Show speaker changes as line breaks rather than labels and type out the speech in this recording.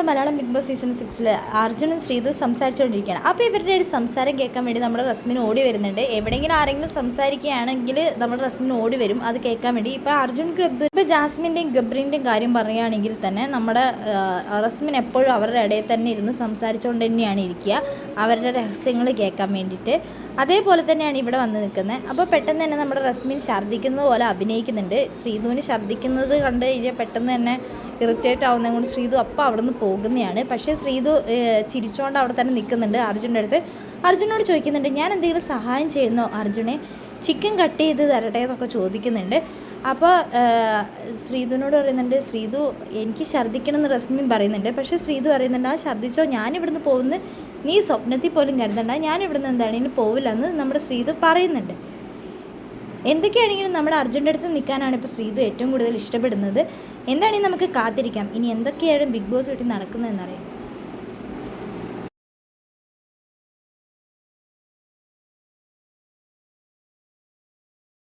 നമ്മുടെ Malayalam big boss season സിക്സിൽ അർജുനും ശ്രീതു സംസാരിച്ചുകൊണ്ടിരിക്കുകയാണ്. അപ്പോൾ ഇവരുടെ ഒരു സംസാരം കേൾക്കാൻ വേണ്ടി നമ്മുടെ റസ്മിൻ ഓടി വരുന്നുണ്ട്. എവിടെയെങ്കിലും ആരെങ്കിലും സംസാരിക്കുകയാണെങ്കിൽ നമ്മുടെ റസ്മിൻ ഓടി വരും. അത് കേൾക്കാൻ വേണ്ടി ഇപ്പോൾ അർജുൻ ഗബ്ബർ ഇപ്പോൾ ജാസ്മിന്റെയും ഗബ്രീന്റെയും കാര്യം പറയുകയാണെങ്കിൽ തന്നെ നമ്മുടെ റസ്മിൻ എപ്പോഴും അവരുടെ ഇടയിൽ തന്നെ ഇരുന്ന് സംസാരിച്ചുകൊണ്ട് തന്നെയാണ് ഇരിക്കുക. അവരുടെ രഹസ്യങ്ങൾ കേൾക്കാൻ വേണ്ടിയിട്ട്. അതേപോലെ തന്നെയാണ് ഇവിടെ വന്ന് നിൽക്കുന്നത്. അപ്പോൾ പെട്ടെന്ന് തന്നെ നമ്മുടെ റസ്മിൻ ഛർദ്ദിക്കുന്നത് പോലെ അഭിനയിക്കുന്നുണ്ട്. ശ്രീധുവിന് ഛർദ്ദിക്കുന്നത് കണ്ട് കഴിഞ്ഞാൽ പെട്ടെന്ന് തന്നെ ഇറിറ്റേറ്റ് ആവുന്നതും കൊണ്ട് ശ്രീതു അപ്പം അവിടെ നിന്ന് പോകുന്നതാണ് പക്ഷേ ശ്രീതു ചിരിച്ചുകൊണ്ട് അവിടെ തന്നെ നിൽക്കുന്നുണ്ട് അർജുന്റെ അടുത്ത്. അർജുനോട് ചോദിക്കുന്നുണ്ട് ഞാൻ എന്തെങ്കിലും സഹായം ചെയ്യുന്നോ അർജുനെ? ചിക്കൻ കട്ട് ചെയ്ത് തരട്ടെ എന്നൊക്കെ ചോദിക്കുന്നുണ്ട്. അപ്പോൾ ശ്രീതുവിനോട് പറയുന്നുണ്ട് ശ്രീതു എനിക്ക് ഛർദ്ദിക്കണം എന്ന് റസ്മിൻ പറയുന്നുണ്ട്. പക്ഷേ ശ്രീതു പറയുന്നുണ്ട് ആ ഛർദ്ദിച്ചോ? ഞാനിവിടുന്ന് പോകുന്ന നീ സ്വപ്നത്തിൽ പോലും കരുതണ്ട. ഞാനിവിടുന്ന് എന്താണ്? ഇനി പോവില്ല എന്ന് നമ്മുടെ ശ്രീതു പറയുന്നുണ്ട്. എന്തൊക്കെയാണെങ്കിലും നമ്മുടെ അർജുന്റെ അടുത്ത് നിൽക്കാനാണ് ഇപ്പോൾ ശ്രീതു ഏറ്റവും കൂടുതൽ ഇഷ്ടപ്പെടുന്നത്? എന്താണെങ്കിൽ നമുക്ക് കാത്തിരിക്കാം. ഇനി എന്തൊക്കെയാണ് ബിഗ് ബോസ് വീട്ടിൽ നടക്കുന്നതെന്നറിയാം.